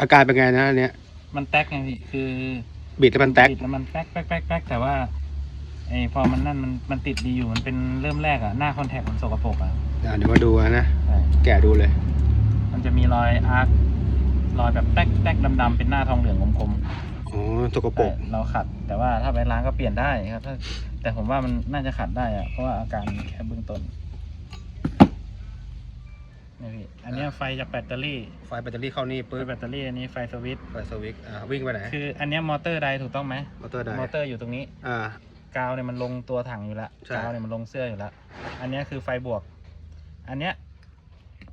อาการเป็นไงนะอันเนี้ย มันแตกไงพี่คือบิดแล้วมันแตก ติดแล้วมันแตกแป๊กแป๊กแป๊กแต่ว่าไอพอมันนั่นมันมันติดดีอยู่มันเป็นเริ่มแรกอะหน้าคอนแทคมันสกปรกอะอะเดี๋ยวมาดูนะ ใช่แกะดูเลย มันจะมีรอยอาร์ครอยแบบแตกแตกดำๆเป็นหน้าทองเหลืองกลมอ๋อสกๆปรก แต่เราขัด แต่ว่าถ้าไปล้างก็เปลี่ยนได้ครับถ้าแต่ผมว่ามันน่าจะขัดได้อะเพราะว่าอาการแค่เบื้องต้น อันเนี้ยไฟจากแบตเตอรี่ไฟแบตเตอรี่เข้านี่ปืปึ๊นบแบตเตอรี่อันนี้ไฟสวิตช์ไฟสวิตช์อ่าวิ่งไปไหนคืออันเนี้ยมอเตอร์ใดถูกต้องไหมมอเตอร์ไดมอเตอร์อยู่ตรงนี้อ่ากาวเนี่ยมันลงตัวถังอยู่แล้วใช่กาวเนี่ยมันลงเสื้ออยู่แล้วอันเนี้ยคือไฟบวก อันเนี้ย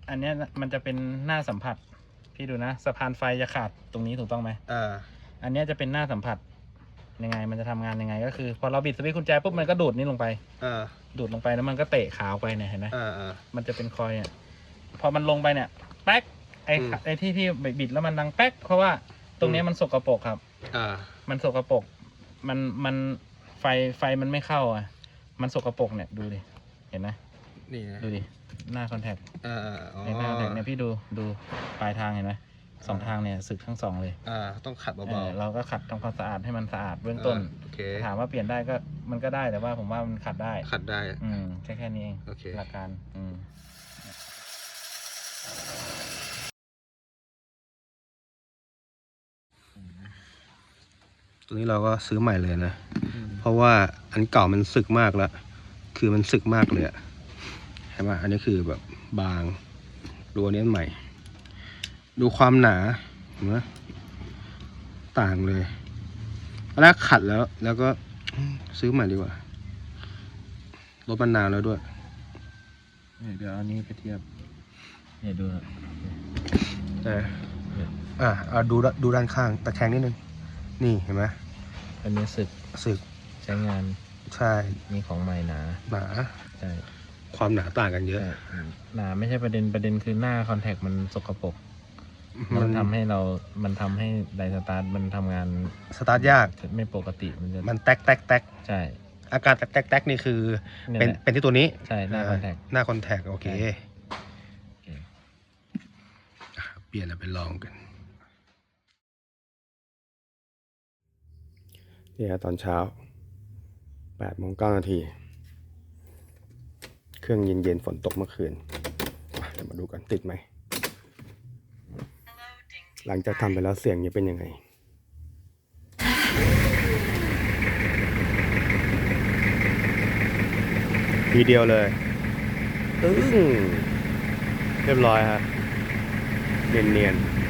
อันเนี้ยมันจะเป็นหน้าสัมผัสพี่ดูนะสะพานไฟจะขาดตรงนี้ถูกต้องไหมอ่าอันเนี้ยจะเป็นหน้าสัมผัสยังไงมันจะทำงานยังไง ก็คือ พอเราบิดสวิตช์กุญแจปุ๊บมันก็ดูดนี่ลงไปอ่าดูดลงไปแล้วมันก็เตะขาวไปเนี่ยเห็นไหมอ่าอ่ามันจะเป็นคอยเนี่ย พอมันลงไปเนี่ยแป๊กไอ้อืมไอ้ที่พี่บิดแล้วมันดังแป๊กเพราะว่าตรงเนี้ยอืมมันสกปรกครับ อ่า มันสกปรกมันมันไฟไฟมันไม่เข้าอะ มันสกปรกเนี่ยดูดิเห็นไหมนี่นะดูดิหน้าคอนแทคอ่าอ่าอ๋อในหน้าคอนแทคเนี่ยพี่ดูดูปลายทางเห็นไหมสองอ่าทางเนี่ยสึกทั้งสองเลยอ่า ต้องขัดเอเบาอเราก็ขัดทำความสะอาดให้มันสะอาดเบื้องๆต้นอ่าโอเค ถามว่าเปลี่ยนได้ก็มันก็ได้แต่ว่าผมว่ามันขัดได้ขัดได้ อืมแค่แค่นี้เองโอเค หลักการอืม ตัวนี้เราก็ซื้อใหม่เลยนะ เพราะว่าอันเก่ามันสึกมากแล้ว คือมันสึกมากเลยอะเห็นไหมอันนี้คือแบบบาง ดูอันนี้อันใหม่ ดูความหนาเห็นไหมต่างเลยตอนแรกขัดแล้ว แล้วก็ซื้อใหม่ดีกว่ารถมันนานแล้วด้วย เดี๋ยวเอานี้ไปเทียบ เนี่ยดูนะแต่อะเอาดูด้านดูด้านข้างตะแคงนิดนึง นี่เห็นไหมอันนี้สึกสึกใช้งานใช่นี่ของใหม่หนาหนาใช่ความหนาต่างกันเยอะใช่อืมหนาไม่ใช่ประเด็นประเด็นคือหน้าคอนแทคมันสกปรกมัมันนทำให้เรา มันทำให้ไดสตาร์ทมันทำงานสตาร์ทยาก ไม่ปกติมันจะมันแตกแตกแตกใช่อาการแตกแตกแตกนี่คือ เนี่ยเป็นแหละเป็นที่ตัวนี้ใช่หน้าคอนแทค หน้าคอนแทคโอเค ใช่ อะเปลี่ยนแล้วไปลองกันนี่ฮะตอนเช้าแปดโมงเก้านาที เครื่องเย็นเย็นๆฝนตกเมื่อคืนอะเดี๋ยวมาดูกันติดไหม หลังจากทำไปแล้วเสียงจะเป็นยังไงทีเดียวเลยตึ้งเรียบร้อยฮะ เนียนๆ